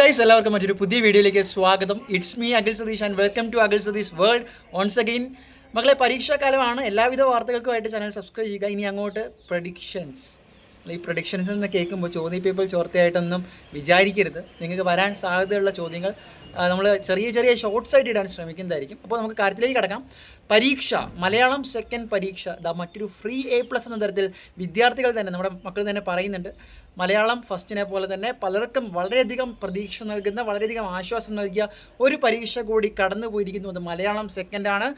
Guys എല്ലാവർക്കും മറ്റൊരു പുതിയ വീഡിയോയിലേക്ക് സ്വാഗതം. It's me Akhil Satheesh and welcome to Akhil Satheesh world once again മകളെ പരീക്ഷാകാലമാണ് എല്ലാവിധ വാർത്തകൾക്കുമായിട്ട് ചാനൽ സബ്സ്ക്രൈബ് ചെയ്യുക. ഇനി അങ്ങോട്ട് പ്രഡിക്ഷൻസ് ഈ പ്രഡിക്ഷൻസ് എന്ന് കേൾക്കുമ്പോൾ ചോദ്യ പേപ്പർ ചോർത്തയായിട്ടൊന്നും വിചാരിക്കരുത്. നിങ്ങൾക്ക് വരാൻ സാധ്യതയുള്ള ചോദ്യങ്ങൾ നമ്മൾ ചെറിയ ചെറിയ ഷോർട്സ് ആയിട്ട് ഇടാൻ ശ്രമിക്കുന്നതായിരിക്കും. അപ്പോൾ നമുക്ക് കാര്യത്തിലേക്ക് കിടക്കാം. പരീക്ഷ മലയാളം സെക്കൻഡ് പരീക്ഷ. ദാ മറ്റൊരു ഫ്രീ എ പ്ലസ് എന്ന തരത്തിൽ വിദ്യാർത്ഥികൾ തന്നെ നമ്മുടെ മക്കൾ തന്നെ പറയുന്നുണ്ട്. മലയാളം ഫസ്റ്റിനെ പോലെ തന്നെ പലർക്കും വളരെയധികം പ്രതീക്ഷ നൽകുന്ന വളരെയധികം ആശ്വാസം നൽകിയ ഒരു പരീക്ഷ കൂടി കടന്നു പോയിരിക്കുന്നു അത് മലയാളം സെക്കൻഡാണ്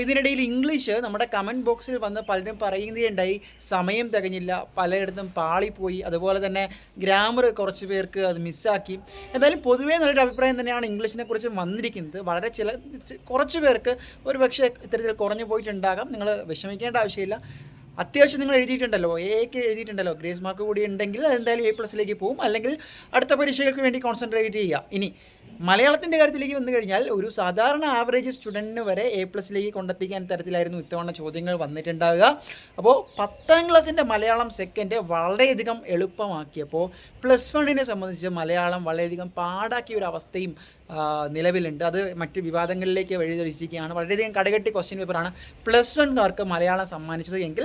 ഇതിനിടയിൽ ഇംഗ്ലീഷ് നമ്മുടെ കമന്റ് ബോക്സിൽ വന്ന് പലരും പറയുകയുണ്ടായി. സമയം തികഞ്ഞില്ല. പലയിടത്തും പാളിപ്പോയി. അതുപോലെ തന്നെ ഗ്രാമർ കുറച്ച് പേർക്ക് അത് മിസ്സാക്കി എന്തായാലും പൊതുവേ നല്ലൊരു അഭിപ്രായം തന്നെയാണ് ഇംഗ്ലീഷിനെ കുറിച്ച് വന്നിരിക്കുന്നത്. വളരെ ചില കുറച്ച് പേർക്ക് ഒരു പക്ഷേ ഇത്തരത്തിൽ കുറഞ്ഞു പോയിട്ടുണ്ടാകാം. നിങ്ങൾ വിഷമിക്കേണ്ട ആവശ്യമില്ല. അത്യാവശ്യം നിങ്ങൾ എഴുതിയിട്ടുണ്ടല്ലോ. എക്ക് എഴുതിയിട്ടുണ്ടല്ലോ. ഗ്രേസ് മാർക്ക് കൂടി ഉണ്ടെങ്കിൽ അതെന്തായാലും എ പ്ലസിലേക്ക് പോകും. അല്ലെങ്കിൽ അടുത്ത പരീക്ഷകൾക്ക് വേണ്ടി കോൺസെൻട്രേറ്റ് ചെയ്യുക. ഇനി മലയാളത്തിന്റെ കാര്യത്തിലേക്ക് വന്നു കഴിഞ്ഞാൽ ഒരു സാധാരണ ആവറേജ് സ്റ്റുഡന്റിന് വരെ എ പ്ലസിലേക്ക് കൊണ്ടെത്തിക്കാൻ തരത്തിലായിരുന്നു ഇത്തവണ ചോദ്യങ്ങൾ വന്നിട്ടുണ്ടാവുക. അപ്പോൾ പത്താം ക്ലാസ്സിന്റെ മലയാളം സെക്കൻഡ് വളരെയധികം എളുപ്പമാക്കിയപ്പോൾ പ്ലസ് വണ്ണിനെ സംബന്ധിച്ച് മലയാളം വളരെയധികം പാടാക്കിയ ഒരു അവസ്ഥയും നിലവിലുണ്ട്. അത് മറ്റ് വിവാദങ്ങളിലേക്ക് വഴിതെളിച്ചിരിക്കുകയാണ് വളരെയധികം കടകെട്ടി ക്വസ്റ്റ്യൻ പേപ്പറാണ് പ്ലസ് വൺകാർക്ക് മലയാളം സമ്മാനിച്ചത് എങ്കിൽ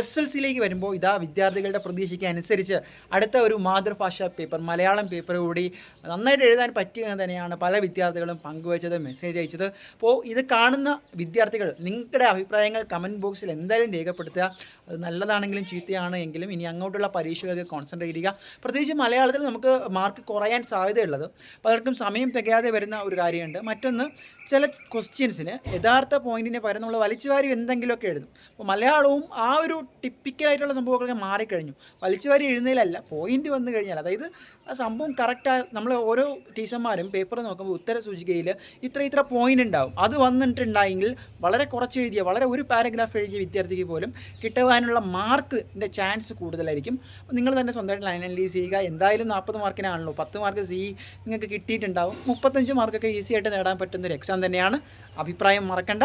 എസ് എൽ സിയിലേക്ക് വരുമ്പോൾ ഇതാ വിദ്യാർത്ഥികളുടെ പ്രതീക്ഷയ്ക്ക് അനുസരിച്ച് അടുത്ത ഒരു മാതൃഭാഷ പേപ്പർ മലയാളം പേപ്പർ കൂടി നന്നായിട്ട് എഴുതാൻ പറ്റുക തന്നെയാണ് പല വിദ്യാർത്ഥികളും പങ്കുവച്ചത് മെസ്സേജ് അയച്ചത്. അപ്പോൾ ഇത് കാണുന്ന വിദ്യാർത്ഥികൾ നിങ്ങളുടെ അഭിപ്രായങ്ങൾ കമന്റ് ബോക്സിൽ എന്തായാലും രേഖപ്പെടുത്തുക. അത് നല്ലതാണെങ്കിലും ചീത്തയാണ് എങ്കിലും ഇനി അങ്ങോട്ടുള്ള പരീക്ഷകൾക്ക് കോൺസെൻട്രേറ്റ് ചെയ്യുക. പ്രത്യേകിച്ച് മലയാളത്തിൽ നമുക്ക് മാർക്ക് കുറയാൻ സാധ്യതയുള്ളത്. പലർക്കും സമയം തികയാതെ വരുന്ന ഒരു കാര്യമുണ്ട്. മറ്റൊന്ന് ചില ക്വസ്റ്റ്യൻസിന് യഥാർത്ഥ പോയിന്റിന് പകരം നമ്മൾ വലിച്ചുവാരി എന്തെങ്കിലുമൊക്കെ എഴുതും. അപ്പോൾ മലയാളവും ആ ഒരു ടിപ്പിക്കലായിട്ടുള്ള സംഭവങ്ങളൊക്കെ മാറിക്കഴിഞ്ഞു. വലിച്ചുവാരി എഴുതുന്നതിലല്ല പോയിന്റ് വന്നു കഴിഞ്ഞാൽ അതായത് ആ സംഭവം കറക്റ്റായി നമ്മൾ ഓരോ ടീച്ചർമാരും പേപ്പർ നോക്കുമ്പോൾ ഉത്തര സൂചികയിൽ ഇത്ര ഇത്ര പോയിന്റ് ഉണ്ടാവും. അത് വന്നിട്ടുണ്ടായെങ്കിൽ വളരെ കുറച്ച് എഴുതിയ വളരെ ഒരു പാരഗ്രാഫ് എഴുതിയ വിദ്യാർത്ഥിക്ക് പോലും കിട്ടുവാനുള്ള മാർക്കിന്റെ ചാൻസ് കൂടുതലായിരിക്കും. അപ്പോൾ നിങ്ങൾ തന്നെ സ്വന്തമായിട്ട് അനലൈസ് ചെയ്യുക. എന്തായാലും നാൽപ്പത് മാർക്കിനാണല്ലോ പത്ത് മാർക്ക് സി നിങ്ങൾക്ക് കിട്ടിയിട്ടുണ്ടാവും. മുപ്പത്തഞ്ച് മാർക്കൊക്കെ ഈസി ആയിട്ട് നേടാൻ പറ്റുന്ന ഒരു എക്സാം തന്നെയാണ്. അഭിപ്രായം മറക്കണ്ട.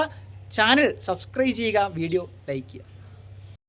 ചാനൽ സബ്സ്ക്രൈബ് ചെയ്യുക വീഡിയോ ലൈക്ക് ചെയ്യുക.